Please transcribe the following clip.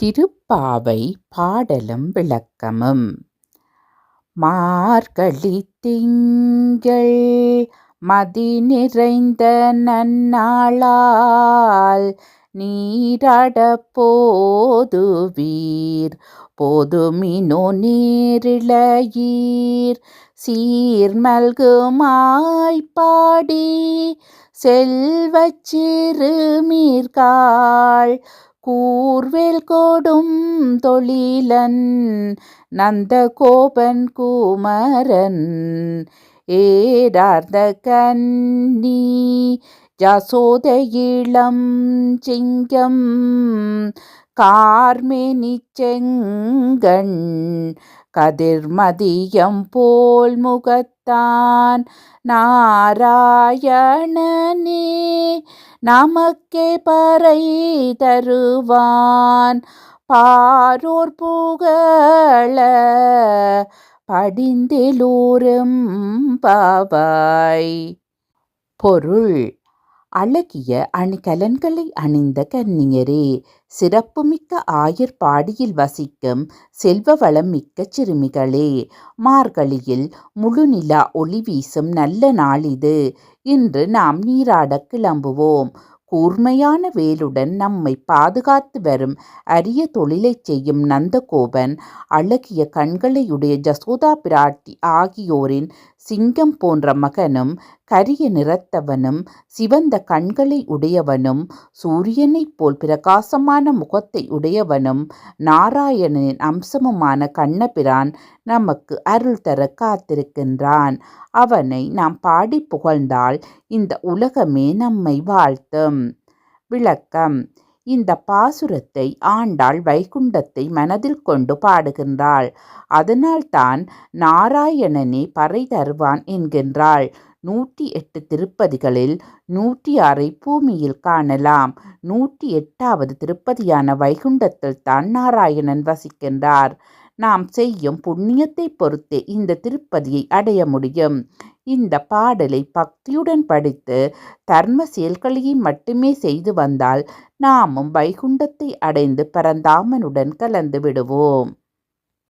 திருப்பாவை பாடலும் விளக்கமும். மார்கழி திங்கள் மதி நிறைந்த நன்னாளால் நீராட போதுவீர். போதுமினோ நேரிழையீர். சீர்மல்குமாய்ப்பாடி செல்வச் சிறுமீர்காள் கூர்வேல் கோடும் தொழிலன் நந்த கோபன் குமரன். ஏடார்ந்த கன்னி ஜசோத இளம் சிங்கம் கார்மேனி செங்கண். கதிர்மதியம் போல் முகத்தான் நாராயணனே நமக்கே பறை தருவான். பாரோர் புகழ படிந்திலூரும் பாவாய். பொருள் அழகிய அணிகலன்களை அணிந்த கன்னியரே சிறப்புமிக்க ஆயர் பாடியில் வசிக்கும் செல்வ வளம் மிக்க சிறுமிகளே மார்கழியில் முழுநிலா ஒளி வீசும் நல்ல நாள் இது இன்று நாம் நீராடக் கிளம்புவோம். கூர்மையான வேலுடன் நம்மை பாதுகாத்து வரும் அரிய தொழிலைச் செய்யும் நந்தகோபன் அழகிய கண்களையுடைய ஜசோதா பிராட்டி ஆகியோரின் சிங்கம் போன்ற மகனும் கரிய நிறத்தவனும் சிவந்த கண்களை உடையவனும் சூரியனைப் போல் பிரகாசமான முகத்தை உடையவனும் நாராயணனின் அம்சமுமான கண்ணபிரான் நமக்கு அருள் தர காத்திருக்கின்றான். அவனை நாம் பாடி புகழ்ந்தால் இந்த உலகமே நம்மை வாழ்த்தும். விளக்கம். இந்த பாசுரத்தை ஆண்டாள் வைகுண்டத்தை மனதில் கொண்டு பாடுகின்றாள். அதனால்தான் நாராயணனே பறை தருவான் என்கின்றாள். நூற்றி எட்டு திருப்பதிகளில் நூற்றி ஆறை பூமியில் காணலாம். நூற்றி எட்டாவது திருப்பதியான வைகுண்டத்தில் தான் நாராயணன் வசிக்கின்றார். நாம் செய்யும் புண்ணியத்தை பொறுத்தே இந்த திருப்பதியை அடைய முடியும். இந்த பாடலை பக்தியுடன் படித்து தர்ம செயல்களையும் மட்டுமே செய்து வந்தால் நாமும் வைகுண்டத்தை அடைந்து பரந்தாமனுடன் கலந்து விடுவோம்.